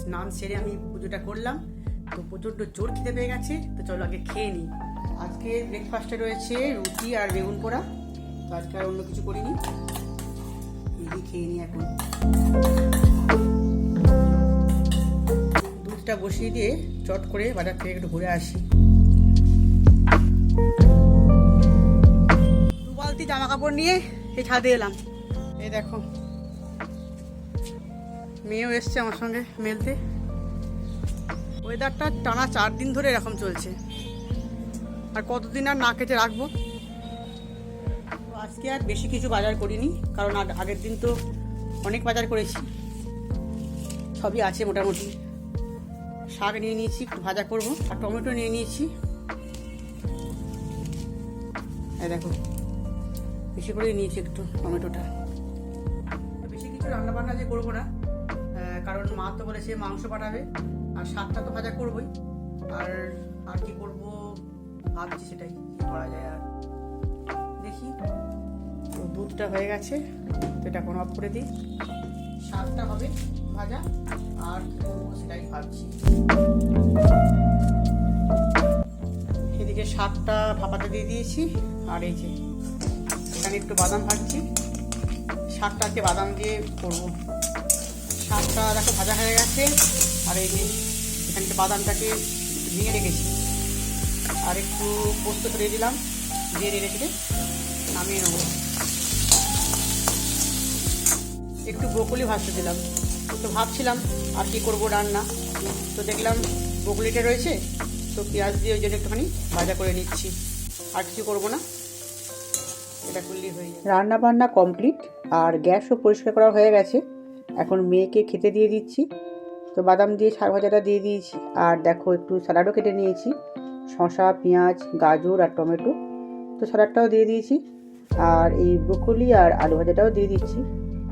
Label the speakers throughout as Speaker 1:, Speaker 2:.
Speaker 1: স্নান সেরে আমি পুজোটা করলাম। তো প্রচণ্ড জোর খেতে পেয়ে গেছে, তো চলো আগে খেয়ে নিই। আজকে ব্রেকফাস্টে রয়েছে রুটি আর বেগুন পোড়া, তো আজকে আর অন্য কিছু করিনি। এই খেয়ে নিই এখন। দুধটা বসিয়ে দিয়ে চট করে বাজার থেকে একটু ঘুরে আসি। দু বালতি জামা কাপড় নিয়ে এই ছাদে এলাম। এই দেখো। মেয়েও এসছে আমার সঙ্গে মেলতে। ওয়েদারটা টানা চার দিন ধরে এরকম চলছে। আর কতদিন আর না কেটে রাখব? আজকে আর বেশি কিছু বাজার করিনি, কারণ আগের দিন তো অনেক বাজার করেছি। সবই আছে মোটামুটি। শাক নিয়ে নিয়েছি একটু ভাজা করব, আর টমেটো নিয়ে নিয়েছি। দেখো, বেশি করে নিয়েছি একটু টমেটোটা। বেশি কিছু রান্না বান্না যে করব না কারণ মা তো বলেছে মাংস পাঠাবে আর শাকটা তো ভাজা করবোই। আর আর কি করব ভাবছি সেটাই, কি করা যায় আর। দেখি। তো দুধটা হয়ে গেছে, তো এটা কোনো অফ করে দিই। শাকটা হবে ভাজা, আর কি করব সেটাই ভাবছি। এদিকে শাকটা ভাপাতে দিয়ে দিয়েছি, আর এই যে এখানে একটু বাদাম ভাজছি। শাকটাকে বাদাম দিয়ে করব। শাকটা দেখো ভাজা হয়ে গেছে। আর এই এখানে বাদামটাকে ভেঙে রেখেছি। আর একটু পোস্ত ছড়িয়ে দিলাম, দিয়ে রেখে রেখে নামিয়ে নেব। একটু ব্রোকলি ভাজতে দিলাম। তো ভাবছিলাম আর কি করব রান্না। তো দেখলাম ব্রোকলিটা রয়েছে, তো পেঁয়াজ দিয়ে ওই জন্য একটুখানি ভাজা করে নিচ্ছি। আর কিছু করব না। এটা করলেই হয়ে যাবে। রান্না বান্না কমপ্লিট, আর গ্যাসও পরিষ্কার করা হয়ে গেছে। এখন মেয়েকে খেতে দিয়ে দিচ্ছি। তো বাদাম দিয়ে শাক ভাজাটা দিয়ে দিয়েছি। আর দেখো একটু স্যালাডও কেটে নিয়েছি। শসা, পেঁয়াজ, গাজর আর টমেটো। তো স্যালাডটাও দিয়ে দিয়েছি। আর এই ব্রোকলি আর আলু ভাজাটাও দিয়ে দিচ্ছি।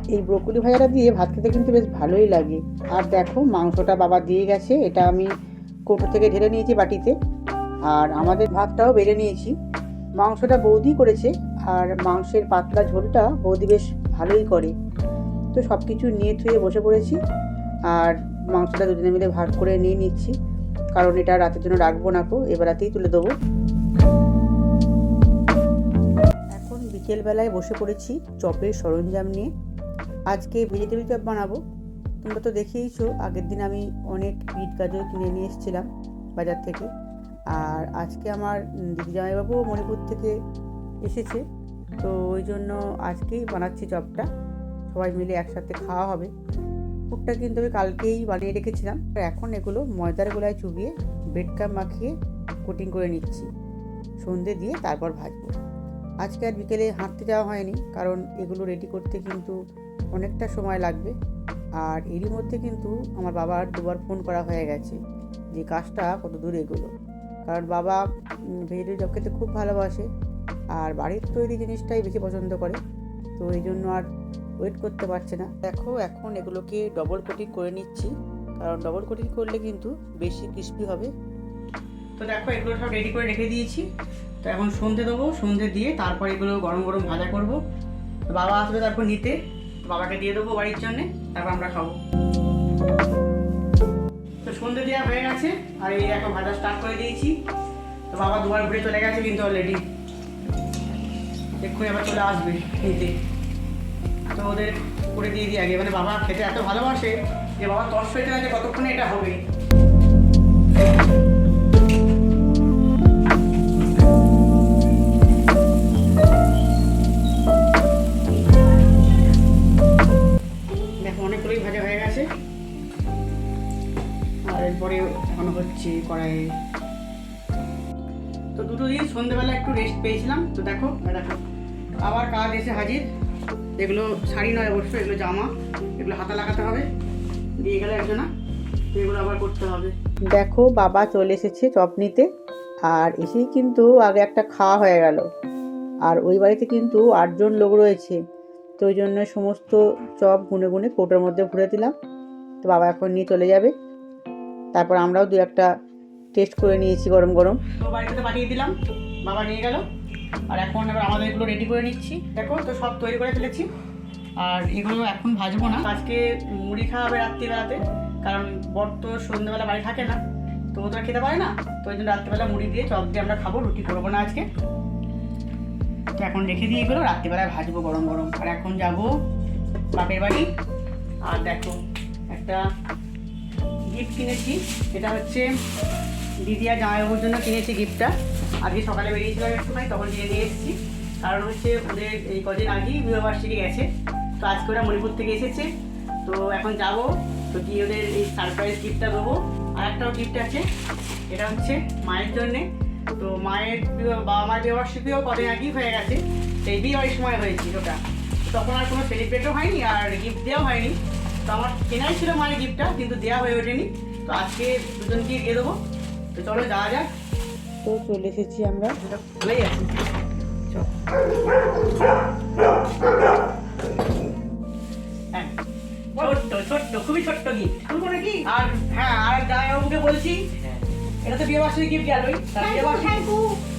Speaker 1: এই ব্রোকলি ভাজাটা দিয়ে ভাত খেতে কিন্তু বেশ ভালোই লাগে। আর দেখো মাংসটা বাবা দিয়ে গেছে। এটা আমি কৌটো থেকে ঢেলে নিয়েছি বাটিতে। আর আমাদের ভাতটাও বেড়ে নিয়েছি। মাংসটা বৌদি করেছে। আর মাংসের পাতলা ঝোলটা বৌদি বেশ ভালোই করে। তো সব কিছু নিয়ে থুয়ে বসে পড়েছি। আর মাংসটা দুজনে মিলে ভাগ করে নিয়ে নিচ্ছি। কারণ এটা রাতের জন্য রাখব না কো এবার রাতেই তুলে দেবো। এখন বিকেলবেলায় বসে পড়েছি চপের সরঞ্জাম নিয়ে। আজকে ভেজিটেবিল চপ বানাবো। তোমরা তো দেখেইছো, আগের দিন আমি অনেক বিট গাজর কিনে নিয়ে এসেছিলাম বাজার থেকে। আর আজকে আমার দিদি জামাইবাবু মণিপুর থেকে এসেছে। তো ওই জন্য আজকেই বানাচ্ছি চপটা। সবাই মিলে একসাথে খাওয়া হবে। পুরটা কিন্তু আমি কালকেই বানিয়ে রেখেছিলাম। আর এখন এগুলো ময়দার গোলায় চুবিয়ে কাপ মাখিয়ে কোটিং করে নিচ্ছি। সন্ধে দিয়ে তারপর ভাজবো। আজকে আর বিকেলে হাঁটতে যাওয়া হয়নি, কারণ এগুলো রেডি করতে কিন্তু অনেকটা সময় লাগবে। আর এরই মধ্যে কিন্তু আমার বাবার দুবার ফোন করা হয়ে গেছে যে, কাজটা কত দূর এগুলো? কারণ বাবা ভেজিটেবল চপ খেতে খুব ভালোবাসে। আর বাড়ির তৈরি জিনিসটাই বেশি পছন্দ করে। তো এই জন্য আর ওয়েট করতে পারছে না। দেখো, এখন এগুলোকে ডবল কোটিং করে নিচ্ছি। কারণ ডবল কোটিং করলে কিন্তু বেশি ক্রিস্পি হবে। তো দেখো, এগুলো সব রেডি করে রেখে দিয়েছি। তো এখন সন্ধে দেবো। সন্ধে দিয়ে তারপর এগুলো গরম গরম ভাজা করব। বাবা আসবে তারপর নিতে। বাবাকে দিয়ে দেবো বাড়ির জন্যে। তারপর আমরা খাব। তো সন্ধে দেওয়া হয়ে গেছে। আর এই এখন ভাজা স্টার্ট করে দিয়েছি। তো বাবা দুবার ঘুরে চলে গেছে কিন্তু অলরেডি এক্ষুনি আবার চলে আসবে নিতে। তো ওদের করে দিয়ে দিই আগে। মানে বাবা খেতে এত ভালোবাসে যে বাবা তর্স হয়েছে না যে কতক্ষণে এটা হবে। এরপরে এখন হচ্ছে কড়াইয়ে। তো দুটো দিন সন্ধ্যেবেলা একটু রেস্ট পেয়েছিলাম। তো দেখো দেখো, আবার কাজ এসে হাজির। এগুলো শাড়ি নয় অবশ্য এগুলো জামা এগুলো হাতা লাগাতে হবে। দিয়ে গেলে একজনা এগুলো আবার করতে হবে। দেখো বাবা চলে এসেছে চপ নিতে আর এসেই কিন্তু আগে একটা খাওয়া হয়ে গেল। আর ওই বাড়িতে কিন্তু আটজন লোক রয়েছে তো ওই জন্য সমস্ত চপ গুনে গুনে কৌটোর মধ্যে ভরে দিলাম। তো বাবা এখন নিয়ে চলে যাবে। তারপর আমরাও দু একটা টেস্ট করে নিয়েছি গরম গরম। তো বাড়িতে পাঠিয়ে দিলাম বাবা নিয়ে গেল। আর এখন এবার আমাদের এগুলো রেডি করে নিচ্ছি। দেখো, তো সব তৈরি করে ফেলেছি। আর এগুলো এখন ভাজবো না। আজকে মুড়ি খাওয়া হবে রাত্রিবেলাতে, কারণ বর তো সন্ধ্যেবেলা বাড়ি থাকে না। তো তো খেতে পারে না। তো ওই জন্য রাত্রিবেলা মুড়ি দিয়ে, চপ দিয়ে আমরা খাব, রুটি করব না আজকে। তো এখন রেখে দিয়ে এগুলো, রাত্রিবেলায় ভাজবো গরম গরম। আর এখন যাব বাপের বাড়ি। আর দেখো, একটা গিফট কিনেছি। এটা হচ্ছে দিদি আর জামাইবাবুর জন্য কিনেছি গিফটটা আজকে সকালে বেরিয়েছিলাম একটুখানি তখন কিনে নিয়ে এসেছি। কারণ হচ্ছে ওদের এই কদিন আগেই বিবাহবার্ষিকী গেছে। তো আজকে ওরা মণিপুর থেকে এসেছে। তো এখন যাব। তো গিয়ে ওদের এই সারপ্রাইজ গিফটটা দেবো। আর একটাও গিফট আছে। এটা হচ্ছে মায়ের জন্যে। তো মায়ের বাবা মায়ের বিবাহবার্ষিকীও কদিন আগেই হয়ে গেছে। তো এই বিয়ে বাড়ির সময় হয়েছিল ওটা। তখন আর কোনো সেলিব্রেটও হয়নি আর গিফট দেওয়া হয়নি। তো আমার কেনাই ছিল মায়ের গিফটটা কিন্তু দেওয়া হয়ে ওঠেনি। তো আজকে দুজনকে দিয়ে দেবো। তো চলো যাওয়া যাক। তো চলে এসেছি আমরা। ভালোই আছি হ্যাঁ, ছোট্ট ছোট্ট খুবই ছোট্ট গিফট শুনব আর হ্যাঁ আর জামাইবাবুকে বলছি এটা তো বিয়ে বার্ষিকী গিফট গেলই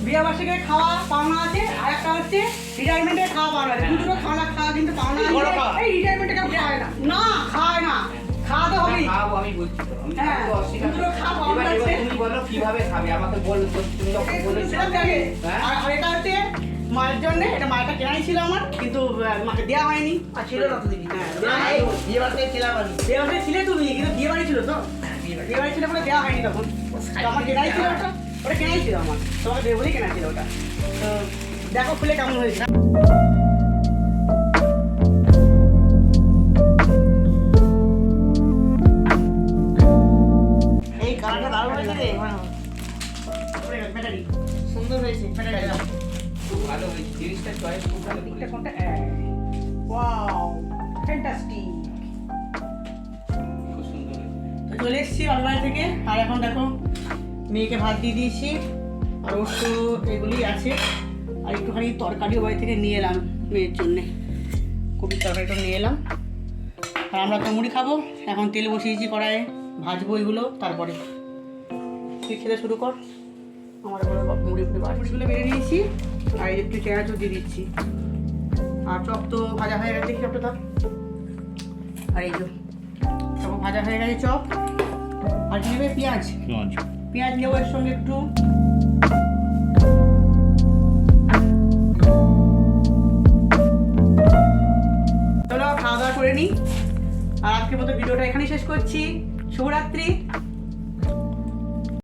Speaker 1: বিয়ে বার্ষিকী খাওয়া পাওনা আছে। আর একটা হচ্ছে রিটায়ারমেন্টের খাওয়া পাওনা আছে দুটো খাওয়া খাওয়া কিন্তু পাওনা আছে। এই রিটায়ারমেন্টে কেউ খায় না না খায় না খাওয়া তো হবেই
Speaker 2: খাব আমি বলছি
Speaker 1: হ্যাঁ, দুটো
Speaker 2: বলো কীভাবে খাবে? আমাকে বল তুমি যখন
Speaker 1: জানি।
Speaker 2: হ্যাঁ?
Speaker 1: আর এটা হচ্ছে মায়ের জন্য এটা মায়েরটা কেনাই ছিল আমার কিন্তু মাকে দেওয়া হয়নি।
Speaker 3: আর ছিল না তো দিদি।
Speaker 1: হ্যাঁ,
Speaker 3: বিয়ে বাড়িতে ছিলাম আমি।
Speaker 1: বিয়ে বাড়িতে ছিলে তুমি কিন্তু বিয়ে বাড়ি ছিল তো। বিয়ে বাড়ি। ছিল বলে দেওয়া হয়নি তখন। আমার কেনাই ছিল ওটা। ওটা কেনাই ছিল আমার। তোমাকে দেবো বলেই কেনা ছিল ওটা। তো দেখো খুলে কেমন হয়েছে।
Speaker 3: সুন্দর হয়েছে
Speaker 2: খুব ভালো হয়েছে জিনিসটা চয়েস খুব ভালো
Speaker 1: এটা কোনটা? ওয়াও ফ্যান্টাস্টিক
Speaker 2: খুব সুন্দর
Speaker 1: তো চলে এসেছি বাংলাদেশ থেকে। আর এখন দেখো মেয়েকে ভাত দিয়ে দিয়েছি। আর ওর তো এগুলি আছে। আর একটুখানি তরকারিও বাড়ি থেকে নিয়ে এলাম মেয়ের জন্যে। কপির তরকারিটা নিয়ে এলাম। আর আমরা তো মুড়ি খাব। এখন তেল বসিয়েছি কড়াইয়ে। ভাজবো এগুলো তারপরে। তুই খেতে শুরু কর। আমার মুড়িগুলো বেড়ে নিয়েছি আর এই একটু চেয়ারও দিয়ে দিচ্ছি। আর চপ তো ভাজা হয়ে গেছে দেখি চপটা থাক আর এই চপ ভাজা হয়ে গেছে চপ। আর কি নেবে? পেঁয়াজ। পেঁয়াজ। নেব এর সঙ্গে একটু। চলো খাওয়া দাওয়া করে নিই আর আজকের মতো ভিডিওটা এখানেই শেষ করছি। শুভরাত্রি।